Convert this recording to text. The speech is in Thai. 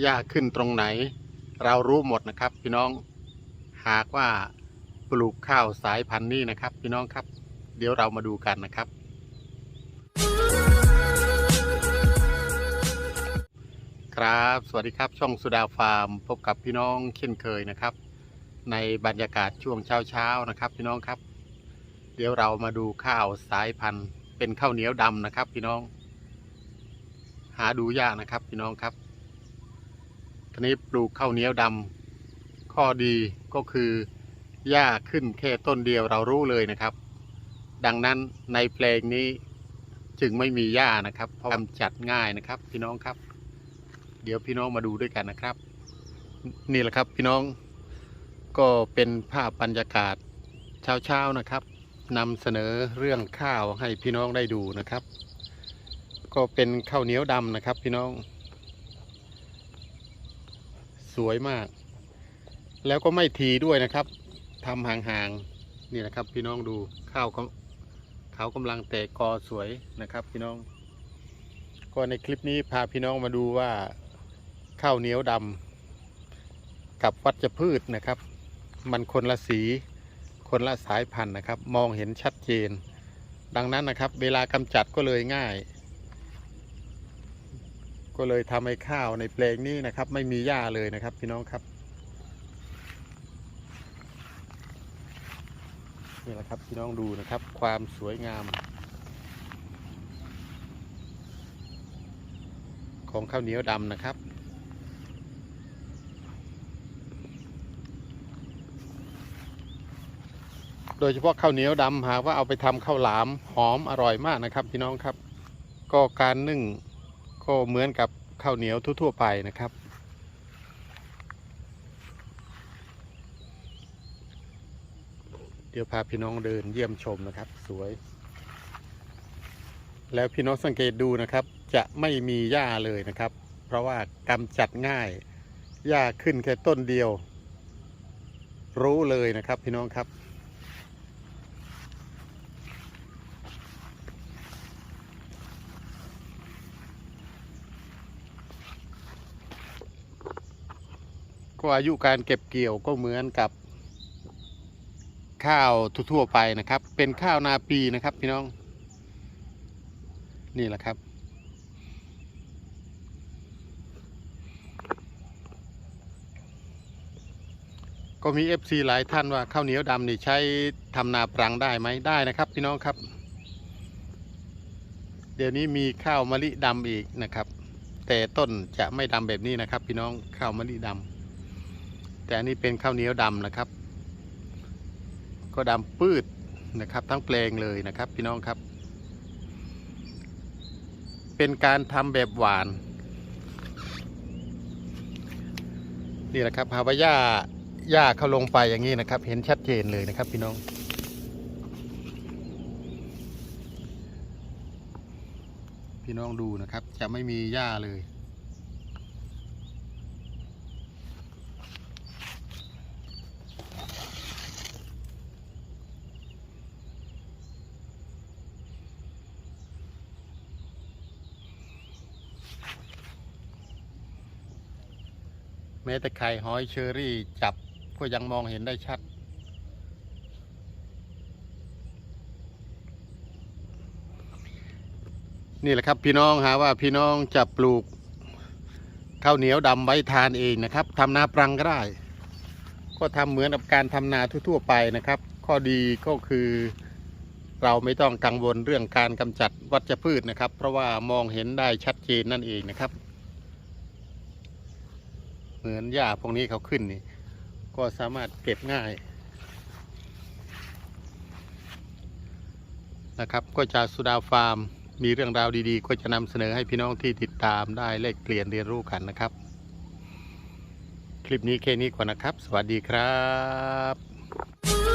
หญ้าขึ้นตรงไหน เรารู้หมดนะครับ พี่น้องหากว่าปลูกข้าวสายพันธุ์นี้นะครับ พี่น้องครับ เดี๋ยวเรามาดูกันนะครับ ครับ สวัสดีครับ ช่องสุดาฟาร์ม พบกับพี่น้องเช่นเคยนะครับ ในบรรยากาศช่วงเช้าๆนะครับ พี่น้องครับ เดี๋ยวเรามาดูข้าวสายพันธุ์ เป็นข้าวเหนียวดำนะครับ พี่น้อง หาดูยากนะครับ พี่น้องครับ ทีนี้ปลูกข้าวเหนียวดำข้อดีก็คือหญ้าขึ้นแค่ต้นเดียวเรารู้เลยนะครับ ดังนั้นในเพลงนี้จึงไม่มีหญ้านะครับ เพราะกำจัดง่ายนะครับ พี่น้องครับ เดี๋ยวพี่น้องมาดูด้วยกันนะครับ นี่แหละครับพี่น้องก็เป็นภาพบรรยากาศเช้าๆนะครับนำเสนอเรื่องข้าวให้พี่น้องได้ดูนะครับ ก็เป็นข้าวเหนียวดำนะครับ พี่น้อง สวยมาก แล้วก็ไม่ทีด้วยนะครับทำห่างๆนี่นะครับ พี่น้องดูข้าวเขาเขากำลังแตกกอสวยนะครับ พี่น้อง ก็ในคลิปนี้พาพี่น้องมาดูว่าข้าวเหนียวดำกับวัชพืชนะครับ มันคนละสี คนละสายพันธุ์นะครับ มองเห็นชัดเจน ดังนั้นนะครับ เวลากำจัดก็เลยง่าย ก็เลยทำให้ข้าวในแปลงนี้นะครับ ไม่มีหญ้าเลยนะครับ พี่น้องครับนี่แหละครับพี่น้องดูนะครับ ความสวยงาม ของข้าวเหนียวดำนะครับโดยเฉพาะข้าวเหนียวดำหากว่าเอาไปทำข้าวหลามหอมอร่อยมากนะครับ พี่น้องครับ ก็การนึ่ง ก็เหมือนกับข้าวเหนียวทั่วๆไปนะครับ เดี๋ยวพาพี่น้องเดินเยี่ยมชมนะครับ สวย แล้วพี่น้องสังเกตดูนะครับ จะไม่มีหญ้าเลยนะครับ เพราะว่ากำจัดง่ายหญ้าขึ้นแค่ต้นเดียว รู้เลยนะครับพี่น้องครับ ก็อายุการเก็บเกี่ยวก็เหมือนกับข้าวทั่วๆไปนะครับ เป็นข้าวนาปีนะครับ พี่น้อง นี่แหละครับ ก็มี FC หลายท่านว่าข้าวเหนียวดำนี่ใช้ทำนาปรังได้ไหมได้นะครับ พี่น้องครับ เดี๋ยวนี้มีข้าวมะลิดำอีกนะครับ แต่ต้นจะไม่ดำแบบนี้นะครับ พี่น้องข้าวมะลิดำ แต่อันนี้เป็นข้าวเหนียวดำนะครับ ก็ดำปืดนะครับ ทั้งแปลงเลยนะครับพี่น้องครับ เป็นการทำแบบหวาน นี่แหละครับฮาวาย่าหญ้าเขาลงไปอย่างนี้นะครับ เห็นชัดเจนเลยนะครับพี่น้องพี่น้องดูนะครับ จะไม่มีหญ้าเลย แม้แต่ไข่หอยเชอรี่จับก็ยังมองเห็นได้ชัด นี่แหละครับพี่น้องหาว่าพี่น้องจะปลูกข้าวเหนียวดำไว้ทานเองนะครับทำนาปรังก็ได้ ก็ทำเหมือนกับการทำนาทั่วๆไปนะครับ ข้อดีก็คือเราไม่ต้องกังวลเรื่องการกำจัดวัชพืชนะครับ เพราะว่ามองเห็นได้ชัดเจนนั่นเองนะครับ เหมือนหญ้าพวกนี้เขาขึ้นนี่ ก็สามารถเก็บง่ายนะครับ ก็จากสุดาฟาร์ม มีเรื่องราวดีๆ ก็จะนำเสนอให้พี่น้องที่ติดตามได้เลกเปลี่ยนเรียนรู้กันนะครับ คลิปนี้แค่นี้ก่อนนะครับ สวัสดีครับ